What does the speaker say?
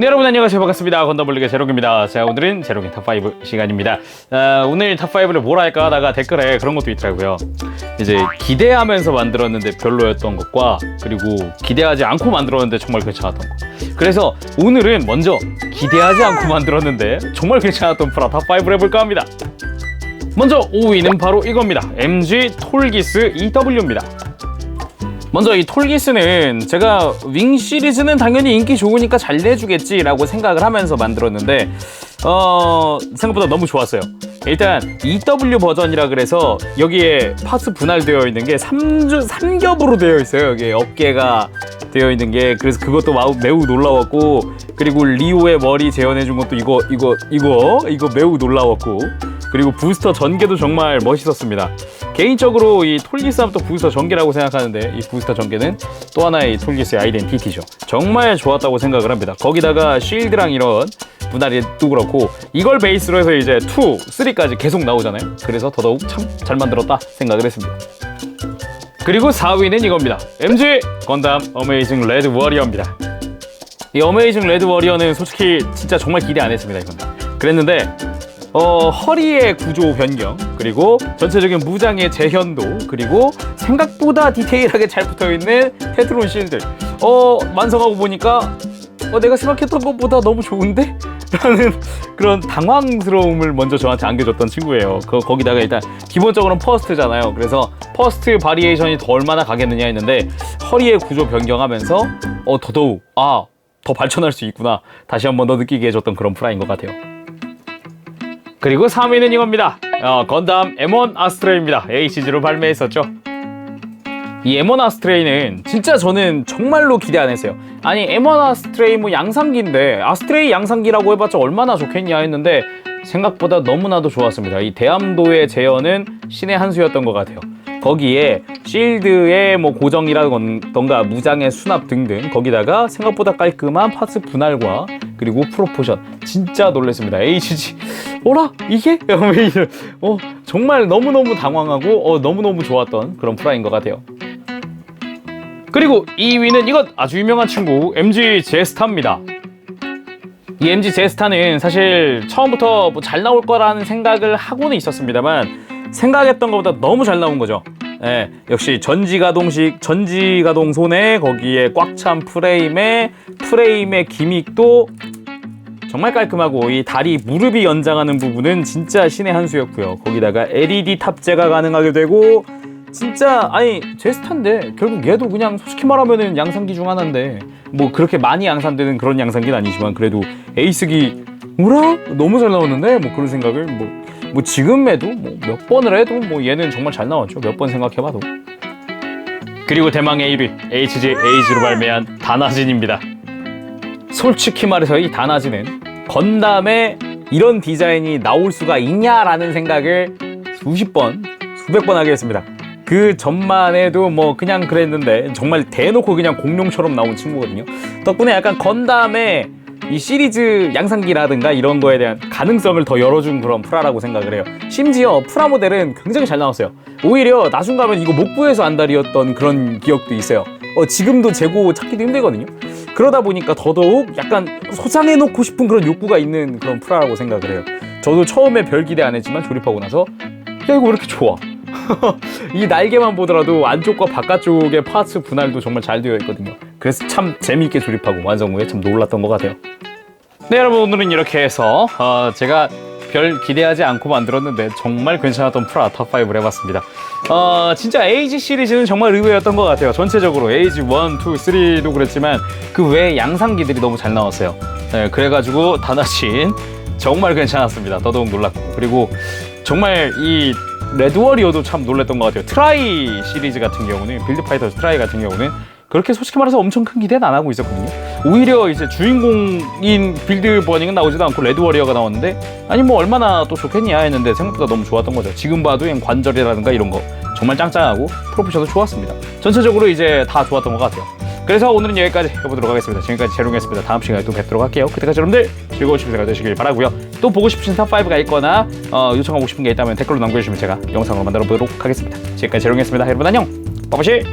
네 여러분 안녕하세요. 반갑습니다. 건더블리의 제롱입니다. 자 오늘은 제롱의 탑5 시간입니다. 아, 오늘 탑5를 뭘 할까 하다가 댓글에 그런 것도 있더라고요. 이제 기대하면서 만들었는데 별로였던 것과 그리고 기대하지 않고 만들었는데 정말 괜찮았던 것. 그래서 오늘은 먼저 기대하지 않고 만들었는데 정말 괜찮았던 프라 탑5를 해볼까 합니다. 먼저 5위는 바로 이겁니다. MG 톨기스 EW입니다 먼저 이 톨기스는 제가 윙 시리즈는 당연히 인기 좋으니까 잘 내주겠지라고 생각을 하면서 만들었는데 어 생각보다 너무 좋았어요. 일단 EW 버전이라 그래서 여기에 파츠 분할되어 있는 게 3주 3겹으로 되어 있어요. 여기 어깨가 되어 있는 게 그래서 그것도 마우, 매우 놀라웠고 그리고 리오의 머리 재현해 준 것도 이거 이거 이거 이거 매우 놀라웠고 그리고 부스터 전개도 정말 멋있었습니다. 개인적으로 이 톨기스 하면 또 부스터 전개라고 생각하는데 이 부스터 전개는 또 하나의 톨기스의 아이덴티티죠. 정말 좋았다고 생각을 합니다. 거기다가 쉴드랑 이런 분할이도 그렇고 이걸 베이스로 해서 이제 2, 3까지 계속 나오잖아요. 그래서 더더욱 참 잘 만들었다 생각을 했습니다. 그리고 4위는 이겁니다. MG 건담 어메이징 레드 워리어입니다. 이 어메이징 레드 워리어는 솔직히 진짜 정말 기대 안 했습니다. 이건 그랬는데 어, 허리의 구조 변경 그리고 전체적인 무장의 재현도 그리고 생각보다 디테일하게 잘 붙어 있는 테트론 실드 어 완성하고 보니까 어, 내가 생각했던 것보다 너무 좋은데? 라는 그런 당황스러움을 먼저 저한테 안겨줬던 친구예요. 그, 거기다가 일단 기본적으로는 퍼스트잖아요. 그래서 퍼스트 바리에이션이 더 얼마나 가겠느냐 했는데 허리의 구조 변경하면서 어, 더더욱 아, 더 발전할 수 있구나. 다시 한번 더 느끼게 해줬던 그런 프라인 것 같아요. 그리고 3위는 이겁니다. 어, 건담 M1 아스트레이입니다. HG로 발매했었죠. 이 M1 아스트레이는 진짜 저는 정말로 기대 안 했어요. 아니 M1 아스트레이 뭐 양상기인데 아스트레이 양상기라고 해봤자 얼마나 좋겠냐 했는데 생각보다 너무나도 좋았습니다. 이 대함도의 재현은 신의 한 수였던 것 같아요. 거기에 실드의 뭐 고정이라던가 무장의 수납 등등 거기다가 생각보다 깔끔한 파츠 분할과 그리고 프로포션 진짜 놀랐습니다. HG 어라 이게 어 정말 너무 너무 당황하고 어 너무 너무 좋았던 그런 프라인 것 같아요. 그리고 2위는 이것 아주 유명한 친구 MG 제스타입니다. 이 MG 제스타는 사실 처음부터 뭐 잘 나올 거라는 생각을 하고는 있었습니다만 생각했던 것보다 너무 잘 나온 거죠. 예, 역시 전지가동식 전지가동 손에 거기에 꽉 찬 프레임에 프레임의 기믹도 정말 깔끔하고 이 다리 무릎이 연장하는 부분은 진짜 신의 한 수였고요. 거기다가 LED 탑재가 가능하게 되고 진짜 아니 제스타인데 결국 얘도 그냥 솔직히 말하면은 양상기 중 하나인데 뭐 그렇게 많이 양산되는 그런 양상기는 아니지만 그래도 에이스기 뭐라 너무 잘 나왔는데 뭐 그런 생각을 뭐, 뭐 지금에도 뭐 몇 번을 해도 뭐 얘는 정말 잘 나왔죠 몇 번 생각해봐도 그리고 대망의 1위 HG 에이지로 발매한 다나진입니다 솔직히 말해서 이 다나지는 건담에 이런 디자인이 나올 수가 있냐라는 생각을 수십 번, 수백 번 하게 했습니다. 그 전만 해도 뭐 그냥 그랬는데 정말 대놓고 그냥 공룡처럼 나온 친구거든요. 덕분에 약간 건담의 이 시리즈 양상기라든가 이런 거에 대한 가능성을 더 열어준 그런 프라라고 생각을 해요. 심지어 프라 모델은 굉장히 잘 나왔어요. 오히려 나중 가면 이거 목부에서 안달이었던 그런 기억도 있어요. 어, 지금도 재고 찾기도 힘들거든요. 그러다 보니까 더더욱 약간 소장해놓고 싶은 그런 욕구가 있는 그런 프라라고 생각을 해요. 저도 처음에 별 기대 안 했지만 조립하고 나서 야 이거 왜 이렇게 좋아? 이 날개만 보더라도 안쪽과 바깥쪽의 파츠 분할도 정말 잘 되어 있거든요. 그래서 참 재미있게 조립하고 완성 후에 참 놀랐던 것 같아요. 네 여러분 오늘은 이렇게 해서 어, 제가 별 기대하지 않고 만들었는데 정말 괜찮았던 프라 탑5를 해봤습니다. 어, 진짜 에이지 시리즈는 정말 의외였던 것 같아요. 전체적으로 에이지 1, 2, 3도 그랬지만 그 외에 양상기들이 너무 잘 나왔어요. 네, 그래가지고 다나신 정말 괜찮았습니다. 더더욱 놀랐고 그리고 정말 이 레드워리어도 참 놀랬던 것 같아요. 트라이 시리즈 같은 경우는 빌드 파이터 트라이 같은 경우는 그렇게 솔직히 말해서 엄청 큰 기대는 안 하고 있었거든요. 오히려 이제 주인공인 빌드 버닝은 나오지도 않고 레드 워리어가 나왔는데 아니 뭐 얼마나 또 좋겠냐 했는데 생각보다 너무 좋았던 거죠. 지금 봐도 관절이라든가 이런 거 정말 짱짱하고 프로페셔도 좋았습니다. 전체적으로 이제 다 좋았던 것 같아요. 그래서 오늘은 여기까지 해보도록 하겠습니다. 지금까지 재롱이었습니다. 다음 시간에 또 뵙도록 할게요. 그때까지 여러분들 즐거운 시간 되시길 바라고요. 또 보고 싶으신 탑5가 있거나 어, 요청하고 싶은 게 있다면 댓글로 남겨주시면 제가 영상으로 만들어 보도록 하겠습니다. 지금까지 재롱이었습니다. 여러분 안녕. 빠바시